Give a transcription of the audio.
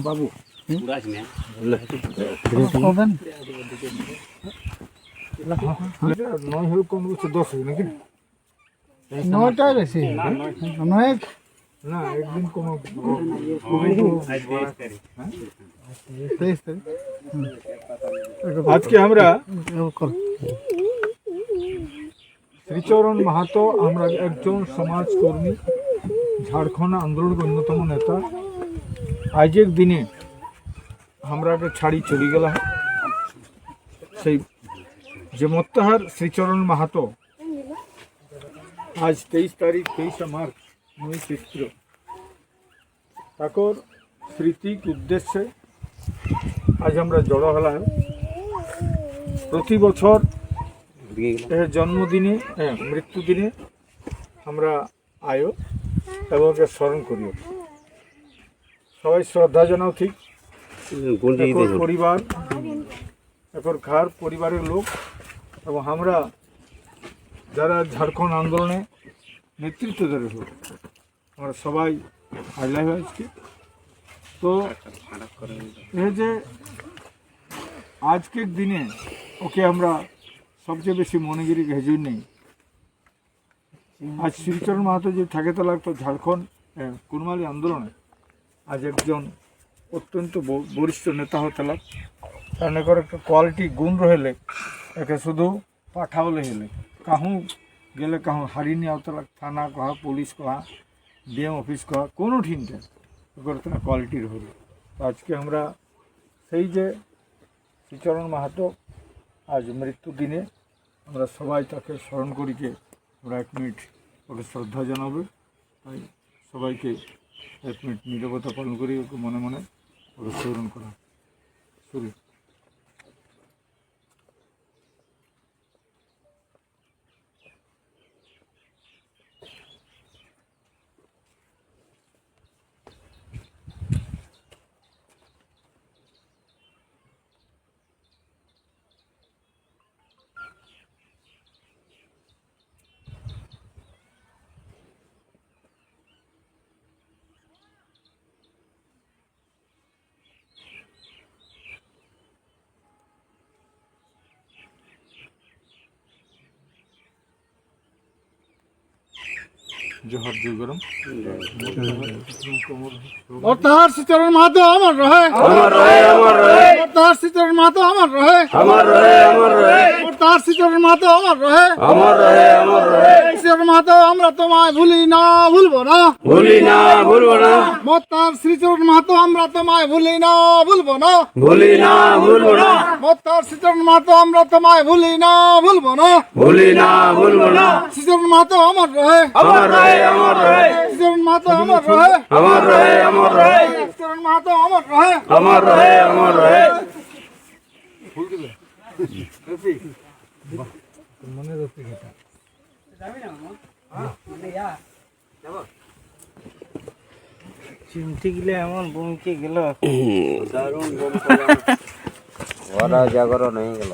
বাবু নয় হলে কম করছে দশ হবে নাকি নয়টাই বেশি নয় না একদিন কোনো তেইশ তারিখ আজকে আমরা হুম, কর। শ্রীচরণ মাহাতো আমরা একজন সমাজকর্মী ঝাড়খণ্ড আন্দোলনের অন্যতম নেতা আজকের দিনে আমরা একটা ছাড়ি চলে গেলাম। সেই যে মত্তাহার শ্রীচরণ মাহাতো আজ তেইশ তারিখ তেইশে মার্চ নয় খ্রিস্ট তাকর স্মৃতিক উদ্দেশ্যে আজ আমরা জড়ো হলাম। প্রতি বছর জন্মদিনে হ্যাঁ, মৃত্যুদিনে আমরা আয়ো এবং স্মরণ করিও। সবাই শ্রদ্ধা জানাও ঠিক পরিবার একর খার পরিবারের লোক এবং আমরা যারা ঝাড়খণ্ড আন্দোলনে নেতৃত্ব ধরে হোক আমরা সবাই হাইলাই হয়েছি তো এই যে আজকের দিনে ওকে আমরা সবচেয়ে বেশি মনেগিরি হেজুর নেই। আজ শ্রীচরণ মাহাতো যে থাকে তো লাগতো ঝাড়খণ্ড কুরমালি আন্দোলনে আজ একজন অত্যন্ত বরিষ্ঠ নেতা হতে লাগ। কারণ এখন একটা কোয়ালিটি গুণ রহেলে, একে শুধু পাঠাওলে হেলে। কাহু গেলে কাহু হারি নিয়ে আওতালাক থানা কহা, পুলিশ কহা, ডিএম অফিস কহা, কোনো ঠিনটা একর তেনা কোয়ালিটি রহলে। আজকে আমরা সেই যে শ্রীচরণ মাহাতো, আজ মৃত্যু দিনে আমরা সবাই তাকে স্মরণ করিকে আমরা এক মিনিট ওকে শ্রদ্ধা জানাব। তাই সবাইকে এক মিনিট নিরবতা পালন করি ওকে মনে মনে অনুসরণ করা। শুরু। জোহর জয় গরম और तहार सिचरण मातो अमर रहे अमर रहे अमर रहे और तहार सिचरण मातो अमर रहे अमर रहे अमर रहे আমার শীতের মাতো আমার রহে। আমার রহে আমার রহে। শীতের মাতো আমরা তোমায় ভুলি না ভুলবো না। ভুলি না ভুলবো না। মত্তার শ্রীচরণ মাতো আমরা তোমায় ভুলি না ভুলবো না। ভুলি না ভুলবো না। মত্তার শ্রীচরণ মাতো আমরা তোমায় ভুলি না ভুলবো না। ভুলি না ভুলবো না। শ্রীচরণ মাতো আমার রহে। আমার রহে আমার রহে। শ্রীচরণ মাতো আমার রহে। আমার রহে আমার রহে। শ্রীচরণ মাতো আমার রহে। আমার রহে আমার রহে। ভুল গেলে মনে রাখতে গেছে চিমটি গিলে এমন বমকে গেল ওরা জাগরণ হয়ে গেল